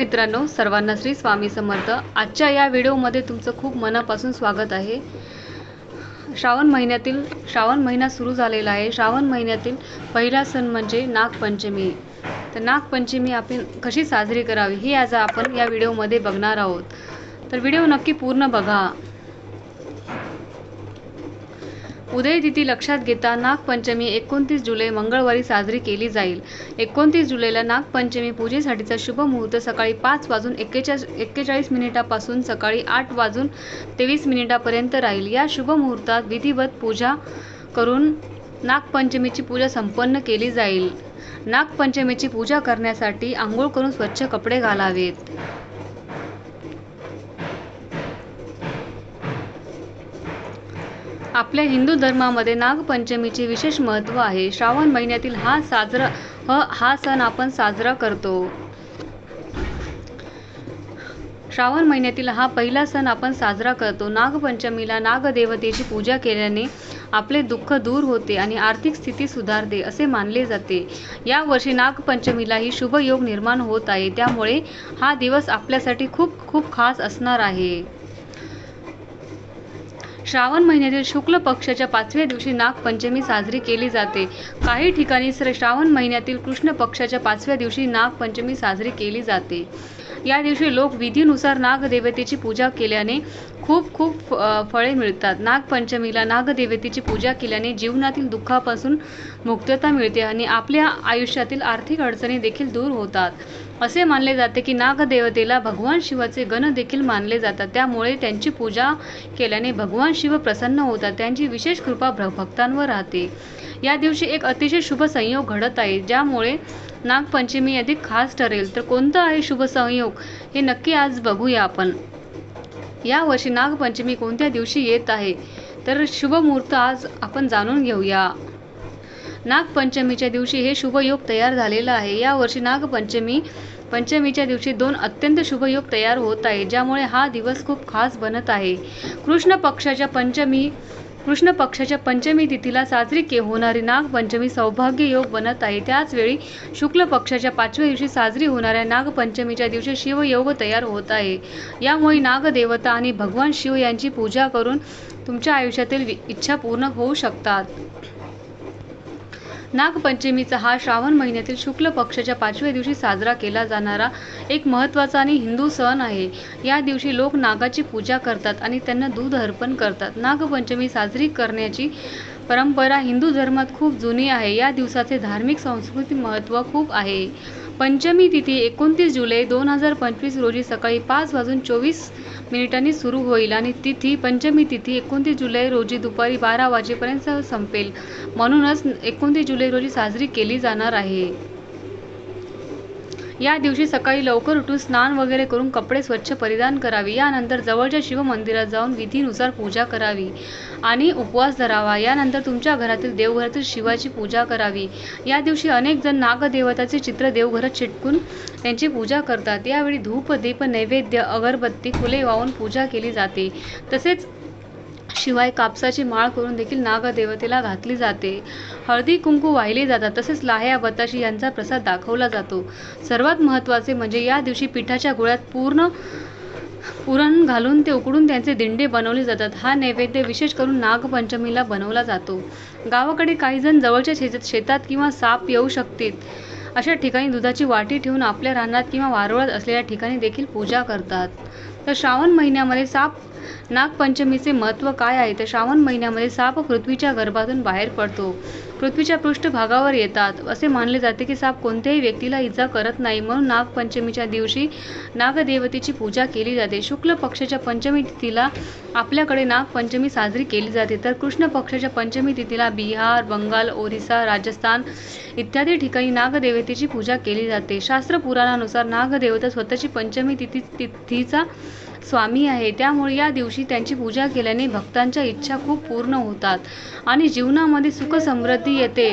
मित्रांनो सर्वांना श्री स्वामी समर्थ. आजच्या या व्हिडिओमध्ये तुमचं खूप मनापासून स्वागत आहे. श्रावण महिन्यातील श्रावण महिना सुरू झालेला आहे. श्रावण महिन्यातील पहिला सण म्हणजे नागपंचमी. तर नागपंचमी आपण कशी साजरी करावी हे आज आपण या व्हिडिओमध्ये बघणार आहोत. तर व्हिडिओ नक्की पूर्ण बघा. उदयतिथी लक्षात घेता नागपंचमी एकोणतीस जुलै मंगळवारी साजरी केली जाईल. एकोणतीस जुलैला नागपंचमी पूजेसाठीचा शुभ मुहूर्त सकाळी पाच वाजून एक्केचाळीस एक्केचाळीस मिनिटापासून सकाळी आठ वाजून तेवीस मिनिटापर्यंत राहील. या शुभ मुहूर्तात विधिवत पूजा करून नागपंचमीची पूजा संपन्न केली जाईल. नागपंचमीची पूजा करण्यासाठी आंघोळ करून स्वच्छ कपडे घालावेत. आपल्या हिंदू धर्मामध्ये नागपंचमीचे विशेष महत्त्व आहे. श्रावण महिन्यातील हा साजरा ह हा सण आपण साजरा करतो. श्रावण महिन्यातील हा पहिला सण आपण साजरा करतो. नागपंचमीला नागदेवतेची पूजा केल्याने आपले दुःख दूर होते आणि आर्थिक स्थिती सुधारते असे मानले जाते. यावर्षी नागपंचमीलाही शुभ योग निर्माण होत आहे. त्यामुळे हा दिवस आपल्यासाठी खूप खूप खास असणार आहे. श्रावण महिन्यातील शुक्ल पक्षाच्या पाचव्या दिवशी नागपंचमी साजरी केली जाते. काही ठिकाणी श्रावण महिन्यातील कृष्ण पक्षाच्या पाचव्या दिवशी नागपंचमी साजरी केली जाते. या दिवशी लोक विधीनुसार नागदेवतेची पूजा केल्याने खूप खूप फळे मिळतात. नागपंचमीला नागदेवतेची पूजा केल्याने जीवनातील दुःखापासून मुक्तता मिळते आणि आपल्या आयुष्यातील आर्थिक अडचणी देखील दूर होतात. असे मानले जाते की नागदेवतेला भगवान शिवाचे गण देखील मानले जातात. त्यामुळे त्यांची पूजा केल्याने भगवान शिव प्रसन्न होतात. त्यांची विशेष कृपा भक्तांवर राहते. या दिवशी एक अतिशय शुभ संयोग घडत आहे ज्यामुळे नागपंचमी अधिक खास ठरेल. तर कोणता आहे शुभ संयोग? हे नक्की आज बघूया आपण. या वर्षी नागपंचमी कोणत्या दिवशी येत आहे? तर शुभ मुहूर्त आज आपण जाणून घेऊया. नागपंचमीच्या दिवशी हे शुभयोग तयार झालेलं आहे. यावर्षी नागपंचमी पंचमीच्या दिवशी दोन अत्यंत शुभयोग तयार होत आहे ज्यामुळे हा दिवस खूप खास बनत आहे. कृष्ण पक्षाच्या पंचमी कृष्ण पक्षाच्या पंचमी तिथीला साजरी के होणारी नागपंचमी सौभाग्य योग बनत आहे. त्याचवेळी शुक्ल पक्षाच्या पाचव्या दिवशी साजरी होणाऱ्या नागपंचमीच्या दिवशी शिवयोग तयार होत आहे. यामुळे नागदेवता आणि भगवान शिव यांची पूजा करून तुमच्या आयुष्यातील इच्छा पूर्ण होऊ शकतात. नागपंचमीचा हा श्रावण महिन्यातील शुक्ल पक्षाच्या पाचव्या दिवशी साजरा केला जाणारा एक महत्त्वाचा आणि हिंदू सण आहे. या दिवशी लोक नागाची पूजा करतात आणि त्यांना दूध अर्पण करतात. नागपंचमी साजरी करण्याची परंपरा हिंदू धर्मात खूप जुनी आहे. या दिवसाचे धार्मिक संस्कृती महत्त्व खूप आहे. पंचमी तिथी एकोणतीस जुलै दोन हजार पंचवीस रोजी सकाळी पाच वाजून चोवीस मिनिटांनी सुरू होईल आणि तिथी पंचमी तिथी एकोणतीस जुलै रोजी दुपारी बारा वाजेपर्यंत संपेल. म्हणूनच एकोणतीस जुलै रोजी साजरी केली जाणार आहे. या दिवशी सकाळी लवकर उठून स्नान वगैरे करून कपडे स्वच्छ परिधान करावे. यानंतर जवळच्या शिव मंदिरात जाऊन विधीनुसार पूजा करावी आणि उपवास धरावा. यानंतर तुमच्या घरातील देवघरातील शिवाची पूजा करावी. या दिवशी अनेक जण नागदेवताचे चित्र देवघरात चिटकून त्यांची पूजा करतात. यावेळी धूप दीप नैवेद्य अगरबत्ती फुले वाहून पूजा केली जाते. तसेच शिवाय कापसाची माळ करून देखील नागदेवतेला घातली जाते. हळदी कुंकू वाहिले जातात तसेच लाह्या बताशी यांचा प्रसाद दाखवला जातो. सर्वात महत्त्वाचे म्हणजे या दिवशी पिठाच्या गोळ्यात पूर्ण पुरण घालून ते उकडून त्यांचे दिंडे बनवले जातात. हा नैवेद्य विशेष करून नागपंचमीला बनवला जातो. गावाकडे काही जण जवळच्या शेतात शेतात किंवा साप येऊ शकतील अशा ठिकाणी दुधाची वाटी ठेवून आपल्या रानात किंवा वारुळात असलेल्या ठिकाणी देखील पूजा करतात. तर श्रावण महिन्यामध्ये साप नागपंचमीचे महत्त्व काय आहे? तर श्रावण महिन्यामध्ये साप पृथ्वीच्या गर्भातून बाहेर पडतो. पृथ्वीच्या पृष्ठभागावर येतात. असे मानले जाते की साप कोणत्याही व्यक्तीला इजा करत नाही. म्हणून नागपंचमीच्या दिवशी नागदेवतेची पूजा केली जाते. शुक्ल पक्षाच्या पंचमी तिथीला आपल्याकडे नागपंचमी साजरी केली जाते. तर कृष्ण पक्षाच्या पंचमी तिथीला बिहार बंगाल ओरिसा राजस्थान इत्यादी ठिकाणी नागदेवतेची पूजा केली जाते. शास्त्र पुराणानुसार नागदेवता स्वतःची पंचमी तिथी तिथीचा स्वामी आहे. त्यामुळे या दिवशी त्यांची पूजा केल्याने भक्तांच्या इच्छा खूप पूर्ण होतात आणि जीवनामध्ये सुख समृद्धी येते.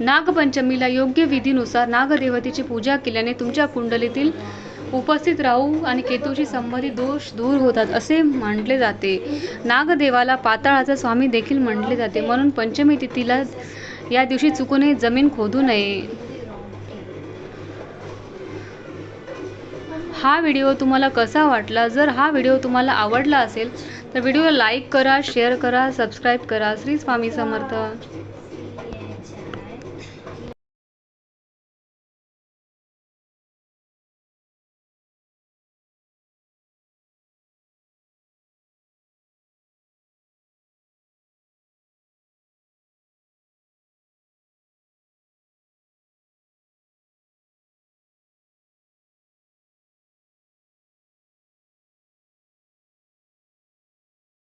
नागपंचमीला योग्य विधीनुसार नागदेवतेची पूजा केल्याने तुमच्या कुंडलीतील उपस्थित राहू आणि केतूशी संबंधित दोष दूर होतात असे म्हटले जाते. नागदेवाला पाताळाचा स्वामी देखील म्हटले जाते. म्हणून पंचमी तिथीला या दिवशी चुकूनही जमीन खोदू नये. हा व्हिडिओ तुम्हाला कसा वाटला? जर हा व्हिडिओ तुम्हाला आवडला असेल तर व्हिडिओ लाईक करा शेअर करा सबस्क्राईब करा. श्री स्वामी समर्थ.